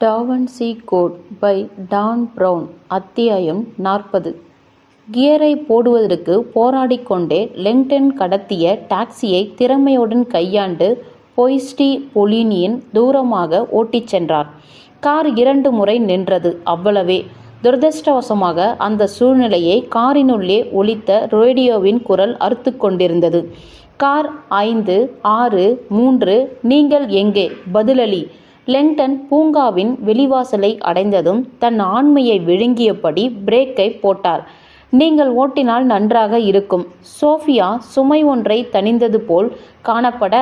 Da Vinci code by Dan Brown அத்தியாயம் நாற்பது. கியரை போடுவதற்கு போராடிக்கொண்டே லெங்டன் கடத்திய டாக்ஸியை திறமையுடன் கையாண்டு பொய்ஸ்டி பொலினியின் தூரமாக ஓட்டிச் சென்றார். கார் இரண்டு முறை நின்றது. அவ்வளவே. துரதிருஷ்டவசமாக அந்த சூழ்நிலையை காரினுள்ளே ஒலித்த ரேடியோவின் குரல் அறுத்து கொண்டிருந்தது. கார் ஐந்து ஆறு மூன்று நீங்கள் எங்கே? பதிலளி. லெங்டன் பூங்காவின் வெளிவாசலை அடைந்ததும் தன் ஆண்மையை விழுங்கியபடி பிரேக்கை போட்டார். நீங்கள் ஓட்டினால் நன்றாக இருக்கும். சோஃபியா சுமை ஒன்றை தணிந்தது போல் காணப்பட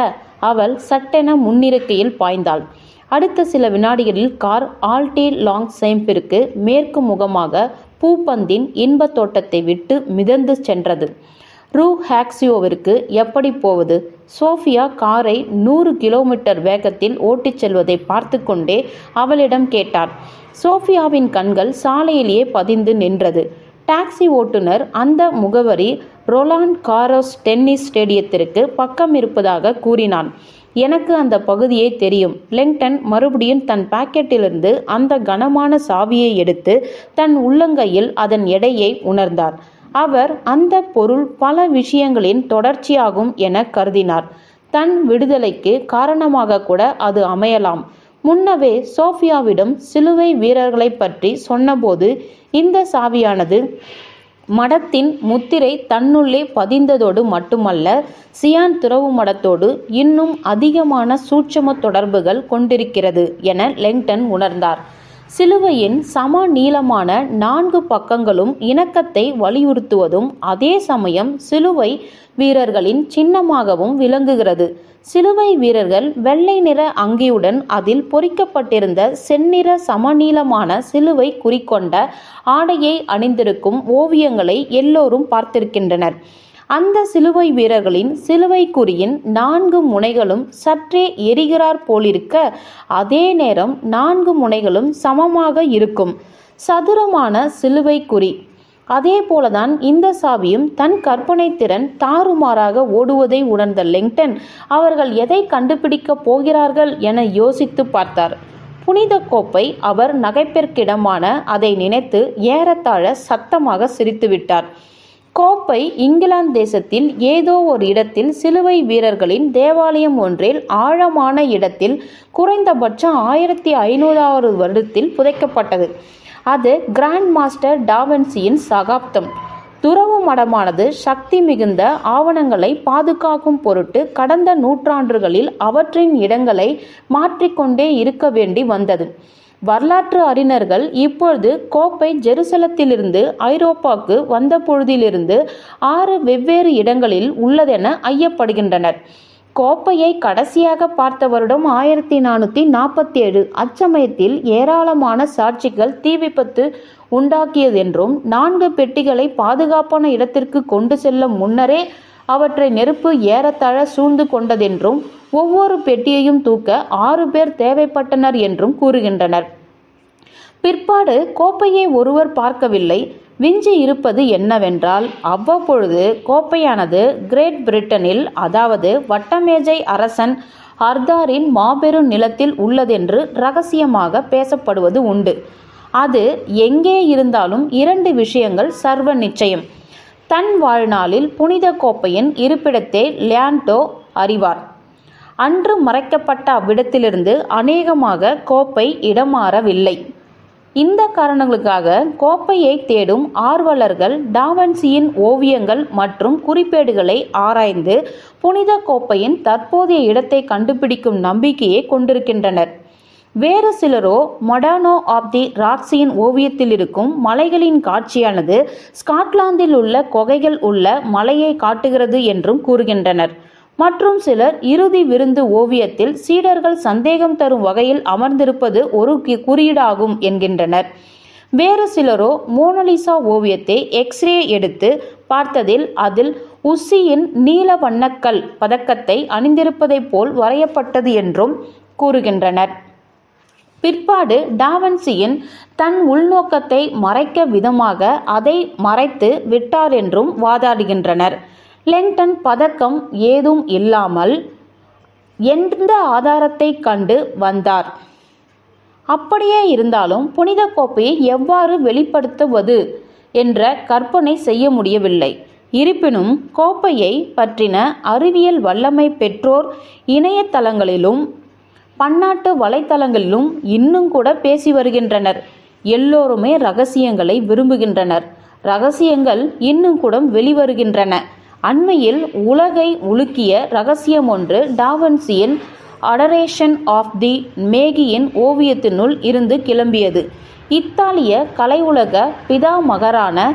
அவள் சட்டென முன்னிருக்கையில் பாய்ந்தாள். அடுத்த சில வினாடிகளில் கார் ஆல்டி லாங் சேம்பிற்கு மேற்கு முகமாக பூப்பந்தின் இன்பத் தோட்டத்தை விட்டு மிதந்து சென்றது. ரூ ஹாக்ஸியோவிற்கு எப்படி போவது? சோஃபியா காரை நூறு கிலோமீட்டர் வேகத்தில் ஓட்டிச் செல்வதை பார்த்து கொண்டே அவளிடம் கேட்டார். சோஃபியாவின் கண்கள் சாலையிலேயே பதிந்து நின்றது. டாக்ஸி ஓட்டுநர் அந்த முகவரி ரொலான் காரோஸ் டென்னிஸ் ஸ்டேடியத்திற்கு பக்கம் இருப்பதாக கூறினான். எனக்கு அந்த பகுதியை தெரியும். லெங்டன் மறுபடியும் தன் பாக்கெட்டிலிருந்து அந்த கனமான சாவியை எடுத்து தன் உள்ளங்கையில் அதன் எடையை உணர்ந்தார். அவர் அந்த பொருள் பல விஷயங்களின் தொடர்ச்சியாகும் என கருதினார். தன் விடுதலைக்கு காரணமாக கூட அது அமையலாம். முன்னவே சோஃபியாவிடம் சிலுவை வீரர்களை பற்றி சொன்னபோது இந்த சாவியானது மடத்தின் முத்திரை தன்னுள்ளே பதிந்ததோடு மட்டுமல்ல சியான் துறவு மடத்தோடு இன்னும் அதிகமான சூட்சம தொடர்புகள் கொண்டிருக்கிறது என லெங்டன் உணர்ந்தார். சிலுவையின் சம நீளமான நான்கு பக்கங்களும் இணக்கத்தை வலியுறுத்துவதும் அதே சமயம் சிலுவை வீரர்களின் சின்னமாகவும் விளங்குகிறது. சிலுவை வீரர்கள் வெள்ளை நிற அங்கியுடன் அதில் பொறிக்கப்பட்டிருந்த செந்நிற சமநீளமான சிலுவை குறிக்கொண்ட ஆடையை அணிந்திருக்கும் ஓவியங்களை எல்லோரும் பார்த்திருக்கின்றனர். அந்த சிலுவை வீரர்களின் சிலுவை குறியின் நான்கு முனைகளும் சற்றே எரிகிறார் போலிருக்க அதே நேரம் நான்கு முனைகளும் சமமாக இருக்கும். சதுரமான சிலுவை குறி அதே போலதான் இந்த சாவியும் தன் கற்பனை திறன் தாறுமாறாக ஓடுவதை உணர்ந்த லிங்டன் அவர்கள் எதை கண்டுபிடிக்கப் போகிறார்கள் என யோசித்து பார்த்தார். புனித கோப்பை அவர் நகைப்பிற்கிடமான அதை நினைத்து ஏறத்தாழ சத்தமாக சிரித்துவிட்டார். கோப்பை இங்கிலாந்து தேசத்தில் ஏதோ ஒரு இடத்தில் சிலுவை வீரர்களின் தேவாலயம் ஒன்றில் ஆழமான இடத்தில் குறைந்தபட்சம் ஆயிரத்தி ஐநூறாவது வருடத்தில் புதைக்கப்பட்டது. அது கிராண்ட் மாஸ்டர் டாவன்சியின் சகாப்தம். துறவு மடமானது சக்தி மிகுந்த ஆவணங்களை பாதுகாக்கும் பொருட்டு கடந்த நூற்றாண்டுகளில் அவற்றின் இடங்களை மாற்றிக்கொண்டே இருக்க வேண்டி வந்தது. வரலாற்று அறிஞர்கள் இப்பொழுது கோப்பை ஜெருசலத்திலிருந்து ஐரோப்பாவுக்கு வந்த பொழுதிலிருந்து ஆறு வெவ்வேறு இடங்களில் உள்ளதென ஐயப்படுகின்றனர். கோப்பையை கடைசியாக பார்த்த வருடம் ஆயிரத்தி நானூற்றி நாற்பத்தி ஏழு அச்சமயத்தில் ஏராளமான சாட்சிகள் தீ விபத்து உண்டாக்கியதென்றும் நான்கு பெட்டிகளை பாதுகாப்பான இடத்திற்கு கொண்டு செல்ல முன்னரே அவற்றை நெருப்பு ஏறத்தாழ சூழ்ந்து கொண்டதென்றும் ஒவ்வொரு பெட்டியையும் தூக்க ஆறு பேர் தேவைப்பட்டனர் என்றும் கூறுகின்றனர். பிற்பாடு கோப்பையை ஒருவர் பார்க்கவில்லை. விஞ்சி இருப்பது என்னவென்றால் அவ்வப்பொழுது கோப்பையானது கிரேட் பிரிட்டனில் அதாவது வட்டமேஜை அரசன் அர்தாரின் மாபெரும் நிலத்தில் உள்ளதென்று ரகசியமாக பேசப்படுவது உண்டு. அது எங்கே இருந்தாலும் இரண்டு விஷயங்கள் சர்வ நிச்சயம். தன் வாழ்நாளில் புனித கோப்பையின் இருப்பிடத்தை லியாண்டோ அறிவார். அன்று மறைக்கப்பட்ட அவ்விடத்திலிருந்து அநேகமாக கோப்பை இடமாறவில்லை. இந்த காரணங்களுக்காக கோப்பையை தேடும் ஆர்வலர்கள் டாவன்சியின் ஓவியங்கள் மற்றும் குறிப்பேடுகளை ஆராய்ந்து புனித கோப்பையின் தற்போதைய இடத்தை கண்டுபிடிக்கும் நம்பிக்கையை கொண்டிருக்கின்றனர். வேறு சிலரோ மொடானோ ஆப் தி ராக்ஸியின் ஓவியத்தில் இருக்கும் மலைகளின் காட்சியானது ஸ்காட்லாந்தில் உள்ள கொகைகள் உள்ள மலையை காட்டுகிறது என்றும் கூறுகின்றனர். மற்றும் சிலர் இறுதி விருந்து ஓவியத்தில் சீடர்கள் சந்தேகம் தரும் வகையில் அமர்ந்திருப்பது ஒரு குறியீடாகும் என்கின்றனர். வேறு சிலரோ மோனலிசா ஓவியத்தை எக்ஸ்ரே எடுத்து பார்த்ததில் அதில் உசியின் நீல வண்ணக்கல் பதக்கத்தை அணிந்திருப்பதைப் போல் வரையப்பட்டது என்றும் கூறுகின்றனர். பிற்பாடு டாவன்சியின் தன் உள்நோக்கத்தை மறைக்க விதமாக அதை மறைத்து விட்டார் என்றும் வாதாடுகின்றனர். லெங்டன் பதக்கம் ஏதும் இல்லாமல் எந்த ஆதாரத்தை கண்டு வந்தார்? அப்படியே இருந்தாலும் புனித கோப்பையை எவ்வாறு வெளிப்படுத்துவது என்ற கற்பனை செய்ய முடியவில்லை. இருப்பினும் கோப்பையை பற்றின அறிவியல் வல்லமை பெற்றோர் இணையதளங்களிலும் பன்னாட்டு வலைத்தளங்களிலும் இன்னும் கூட பேசி வருகின்றனர். எல்லோருமே ரகசியங்களை விரும்புகின்றனர். ரகசியங்கள் இன்னும் கூட வெளிவருகின்றன. அண்மையில் உலகை உலுக்கிய ரகசியம் ஒன்று டாவன்சியின் அடரேஷன் ஆஃப் தி மேகியின் ஓவியத்தினுள் இருந்து கிளம்பியது. இத்தாலிய கலை உலக பிதாமகரான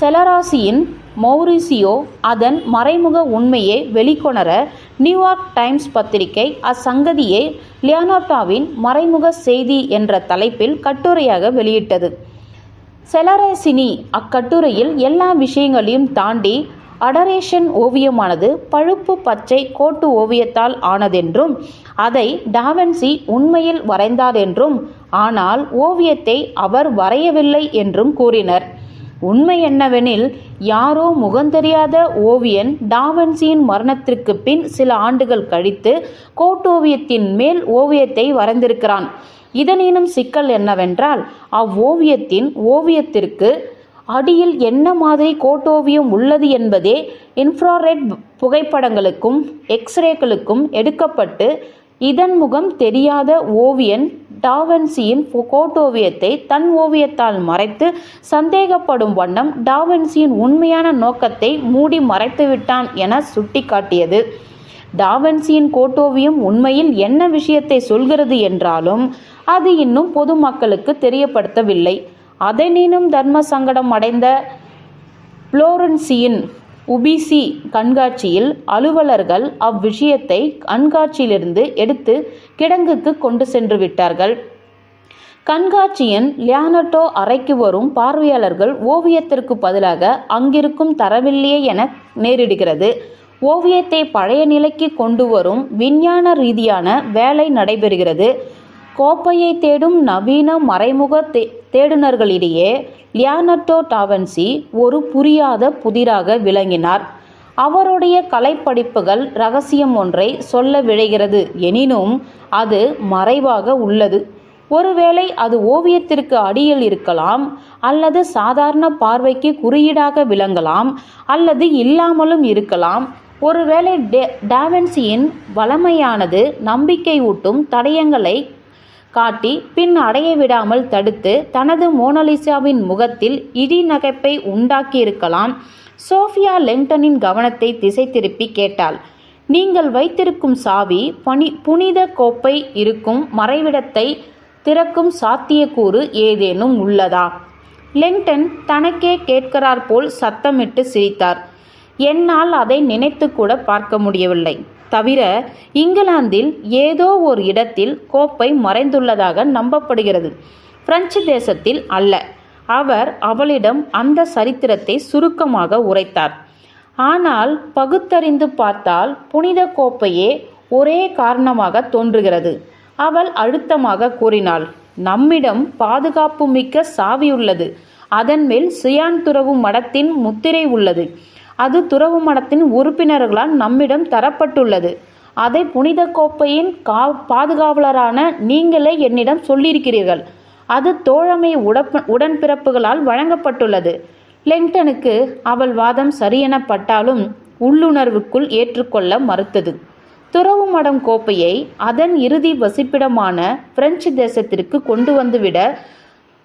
செலராசியின் மௌரிசியோ அதன் மறைமுக உண்மையை வெளிக்கொணர நியூயார்க் டைம்ஸ் பத்திரிகை அச்சங்கதியை லியானார்டாவின் மறைமுக செய்தி என்ற தலைப்பில் கட்டுரையாக வெளியிட்டது. செலரேசினி அக்கட்டுரையில் எல்லா விஷயங்களையும் தாண்டி அடரேஷன் ஓவியமானது பழுப்பு பச்சை கோட்டு ஓவியத்தால் ஆனதென்றும் அதை டாவன்சி உண்மையில் வரைந்தாரென்றும் ஆனால் ஓவியத்தை அவர் வரையவில்லை என்றும் கூறினர். உண்மை என்னவெனில் யாரோ முகந்தெரியாத ஓவியன் டாவன்சியின் மரணத்திற்கு பின் சில ஆண்டுகள் கழித்து கோட்டோவியத்தின் மேல் ஓவியத்தை வரைந்திருக்கிறான். இதனினும் சிக்கல் என்னவென்றால் அவ்வோவியத்தின் ஓவியத்திற்கு அடியில் என்ன மாதிரி கோட்டோவியம் உள்ளது என்பதே இன்ஃப்ராரெட் புகைப்படங்களுக்கும் எக்ஸ்ரேக்களுக்கும் எடுக்கப்பட்டு இதன் முகம் தெரியாத ஓவியன் டாவன்சியின் கோட்டோவியத்தை தன் ஓவியத்தால் மறைத்து சந்தேகப்படும் வண்ணம் டாவன்சியின் உண்மையான நோக்கத்தை மூடி மறைத்துவிட்டான் என சுட்டிக்காட்டியது. டாவன்சியின் கோட்டோவியம் உண்மையில் என்ன விஷயத்தை சொல்கிறது என்றாலும் அது இன்னும் பொதுமக்களுக்கு தெரியப்படுத்தவில்லை. அதனினும் தர்ம சங்கடம் அடைந்த புளோரன்சியின் உபிசி கண்காட்சியில் அலுவலர்கள் அவ்விஷயத்தை கண்காட்சியிலிருந்து எடுத்து கிடங்குக்கு கொண்டு சென்று விட்டார்கள். கண்காட்சியின் லியானட்டோ அறைக்கு வரும் பார்வையாளர்கள் ஓவியத்திற்கு பதிலாக அங்கிருக்கும் தரவில்லையே என நேரிடுகிறது. ஓவியத்தை பழைய நிலைக்கு கொண்டு வரும் விஞ்ஞான ரீதியான வேலை நடைபெறுகிறது. கோப்பையை தேடும் நவீன மறைமுக தே தேடுனர்களிடையே லியானட்டோ டாவன்சி ஒரு புரியாத புதிராக விளங்கினார். அவருடைய கலைப்படிப்புகள் ரகசியம் ஒன்றை சொல்ல விழைகிறது. எனினும் அது மறைவாக உள்ளது. ஒருவேளை அது ஓவியத்திற்கு அடியில் இருக்கலாம் அல்லது சாதாரண பார்வைக்கு குறியீடாக விளங்கலாம் அல்லது இல்லாமலும் இருக்கலாம். ஒருவேளை டே டாவென்சியின் வளமையானது நம்பிக்கை ஊட்டும் தடயங்களை காட்டி பின் அடைய விடாமல் தடுத்து தனது மோனலிசாவின் முகத்தில் இடி நகைப்பை உண்டாக்கியிருக்கலாம். சோஃபியா லெங்டனின் கவனத்தை திசை திருப்பி கேட்டாள். நீங்கள் வைத்திருக்கும் சாவி பனி புனித கோப்பை இருக்கும் மறைவிடத்தை திறக்கும் சாத்தியக்கூறு ஏதேனும் உள்ளதா? லெங்டன் தனக்கே கேட்கிறார் போல் சத்தமிட்டு சிரித்தார். என்னால் அதை நினைத்து கூட பார்க்க முடியவில்லை. தவிர இங்கிலாந்தில் ஏதோ ஒரு இடத்தில் கோப்பை மறைந்துள்ளதாக நம்பப்படுகிறது. பிரெஞ்சு தேசத்தில் அல்ல. அவர் அவளிடம் அந்த சரித்திரத்தை சுருக்கமாக உரைத்தார். ஆனால் பகுத்தறிந்து பார்த்தால் புனித கோப்பையே ஒரே காரணமாக தோன்றுகிறது அவள் அழுத்தமாக கூறினாள். நம்மிடம் பாதுகாப்பு மிக்க சாவி உள்ளது. அதன் மேல் சுயான் துறவு மடத்தின் முத்திரை உள்ளது. அது துறவு மடத்தின் உறுப்பினர்களால் நம்மிடம் தரப்பட்டுள்ளது. அதை புனித கோப்பையின் கா பாதுகாவலரான நீங்களே என்னிடம் சொல்லியிருக்கிறீர்கள். அது தோழமை உடப்ப உடன்பிறப்புகளால் வழங்கப்பட்டுள்ளது. லெங்டனுக்கு அவள் வாதம் சரியெனப்பட்டாலும் உள்ளுணர்வுக்குள் ஏற்றுக்கொள்ள மறுத்தது. துறவு மடம் கோப்பையை அதன் இறுதி வசிப்பிடமான பிரெஞ்சு தேசத்திற்கு கொண்டு வந்துவிட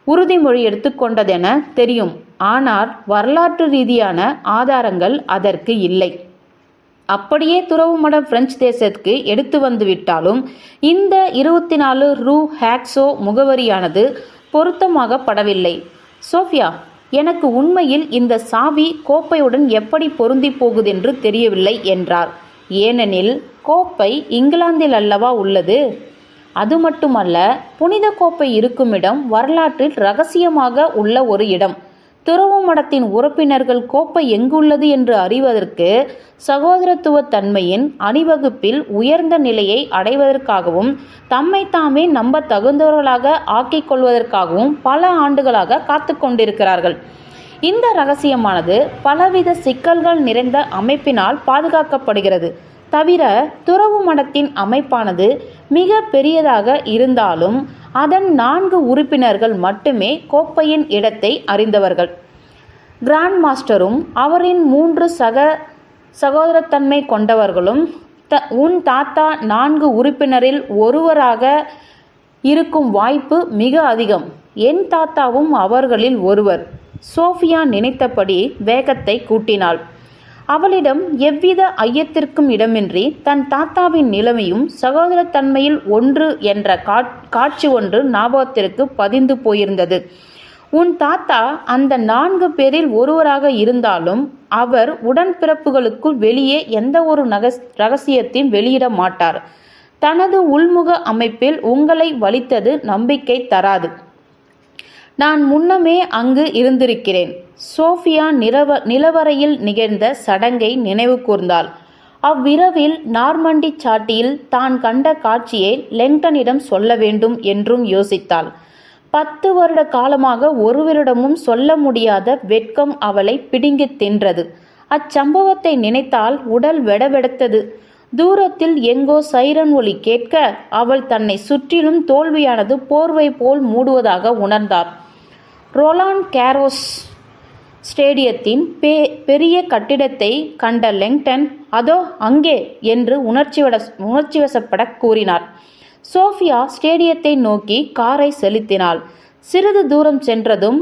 உறுதிமொழி எடுத்துக்கொண்டதென தெரியும். ஆனால் வரலாற்று ரீதியான ஆதாரங்கள் அதற்கு இல்லை. அப்படியே துறவு மடம் பிரெஞ்சு தேசத்துக்கு எடுத்து வந்துவிட்டாலும் இந்த இருபத்தி நாலு ரூ ஹேக்ஸோ முகவரியானது பொருத்தமாக படவில்லை சோஃபியா எனக்கு உண்மையில் இந்த சாவி கோப்பையுடன் எப்படி பொருந்தி போகுதென்று தெரியவில்லை என்றார். ஏனெனில் கோப்பை இங்கிலாந்தில் அல்லவா உள்ளது? அது மட்டுமல்ல புனித கோப்பை இருக்கும் இடம் வரலாற்றில் ரகசியமாக உள்ள ஒரு இடம். துறவு மடத்தின் உறுப்பினர்கள் கோப்பை எங்குள்ளது என்று அறிவதற்கு சகோதரத்துவ தன்மையின் அணிவகுப்பில் உயர்ந்த நிலையை அடைவதற்காகவும் தம்மை தாமே நம்ப தகுந்தவர்களாக ஆக்கிக் கொள்வதற்காகவும் பல ஆண்டுகளாக காத்து கொண்டிருக்கிறார்கள். இந்த ரகசியமானது பலவித சிக்கல்கள் நிறைந்த அமைப்பினால் பாதுகாக்கப்படுகிறது. தவிர துறவு மடத்தின் அமைப்பானது மிக பெரியதாக இருந்தாலும் அதன் நான்கு உறுப்பினர்கள் மட்டுமே கோப்பையின் இடத்தை அறிந்தவர்கள். கிராண்ட் மாஸ்டரும் அவரின் மூன்று சக சகோதரத்தன்மை கொண்டவர்களும் த உன் தாத்தா நான்கு உறுப்பினரில் ஒருவராக இருக்கும் வாய்ப்பு மிக அதிகம். என் தாத்தாவும் அவர்களில் ஒருவர். சோஃபியா நினைத்தபடி வேகத்தை கூட்டினாள். அவளிடம் எவ்வித ஐயத்திற்கும் இடமின்றி தன் தாத்தாவின் நிலைமையும் சகோதரத்தன்மையில் ஒன்று என்ற காட்சி ஒன்று ஞாபகத்திற்கு பதிந்து போயிருந்தது. உன் தாத்தா அந்த நான்கு பேரில் ஒருவராக இருந்தாலும் அவர் உடன்பிறப்புகளுக்குள் வெளியே எந்த ஒரு நகஸ் ரகசியத்தையும் வெளியிட மாட்டார். தனது உள்முக அமைப்பில் உங்களை வலித்தது நம்பிக்கை தராது. நான் முன்னமே அங்கு இருந்திருக்கிறேன். சோஃபியா நிலவ நிலவரையில் நிகழ்ந்த சடங்கை நினைவு கூர்ந்தாள். அவ்விரவில் நார்மண்டி சாட்டியில் தான் கண்ட காட்சியை லெங்டனிடம் சொல்ல வேண்டும் என்றும் யோசித்தாள். பத்து வருட காலமாக ஒருவரிடமும் சொல்ல முடியாத வெட்கம் அவளை பிடுங்கித் தின்றது. அச்சம்பவத்தை நினைத்தால் உடல் வெடவெடுத்தது. தூரத்தில் எங்கோ சைரன் ஒலி கேட்க அவள் தன்னை சுற்றிலும் தோல்வியானது போர்வை போல் மூடுவதாக உணர்ந்தார். ரொலான் கேரோஸ் ஸ்டேடியத்தின் பே பெரிய கட்டிடத்தை கண்ட லெங்டன் அதோ அங்கே என்று உணர்ச்சிவட உணர்ச்சிவசப்பட கூறினார். சோஃபியா ஸ்டேடியத்தை நோக்கி காரை செலுத்தினாள். சிறிது தூரம் சென்றதும்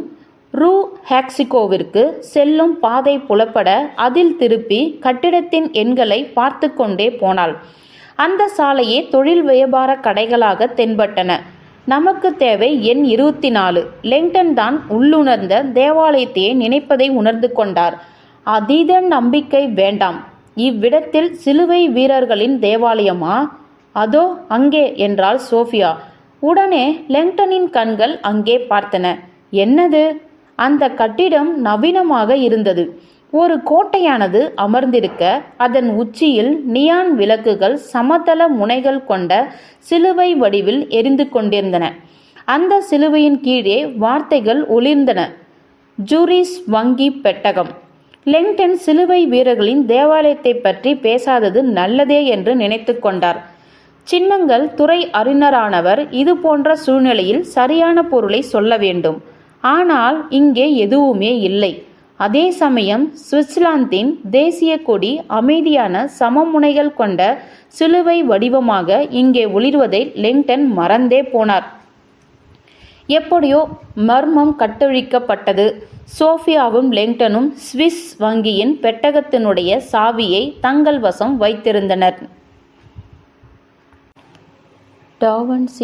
ரூ. ஹேக்சிகோவிற்கு செல்லும் பாதை புலப்பட அதில் திருப்பி கட்டிடத்தின் எண்களை பார்த்து கொண்டே போனாள். அந்த சாலையே தொழில் வியாபார கடைகளாக தென்பட்டன. நமக்கு தேவை எண் இருபத்தி நாலு லெங்டன் தான் உள்ளுணர்ந்த தேவாலயத்தையே நினைப்பதை உணர்ந்து கொண்டார். அதீத நம்பிக்கை வேண்டாம். இவ்விடத்தில் சிலுவை வீரர்களின் தேவாலயமா? அதோ அங்கே என்றாள் சோஃபியா. உடனே லெங்டனின் கண்கள் அங்கே பார்த்தன. என்னது? அந்த கட்டிடம் நவீனமாக இருந்தது. ஒரு கோட்டையானது அமர்ந்திருக்க அதன் உச்சியில் நியான் விளக்குகள் சமதள முனைகள் கொண்ட சிலுவை வடிவில் எரிந்து கொண்டிருந்தன. அந்த சிலுவையின் கீழே வார்த்தைகள் ஒளிர்ந்தன. ஜூரிஸ் வங்கி பெட்டகம். லெங்டன் சிலுவை வீரர்களின் தேவாலயத்தை பற்றி பேசாதது நல்லதே என்று நினைத்து கொண்டார். சின்னங்கள் துறை அறிஞரானவர் இது போன்ற சூழ்நிலையில் சரியான பொருளை சொல்ல வேண்டும். ஆனால் இங்கே எதுவுமே இல்லை. அதே சமயம் சுவிட்சர்லாந்தின் தேசிய கொடி அமைதியான சமமுனைகள் கொண்ட சிலுவை வடிவமாக இங்கே ஒளிர்வதை லிங்டன் மறந்தே போனார். எப்படியோ மர்மம் கட்டழிக்கப்பட்டது. சோஃபியாவும் லெங்டனும் சுவிஸ் வங்கியின் பெட்டகத்தினுடைய சாவியை தங்கள் வசம் வைத்திருந்தனர். டாவன்சி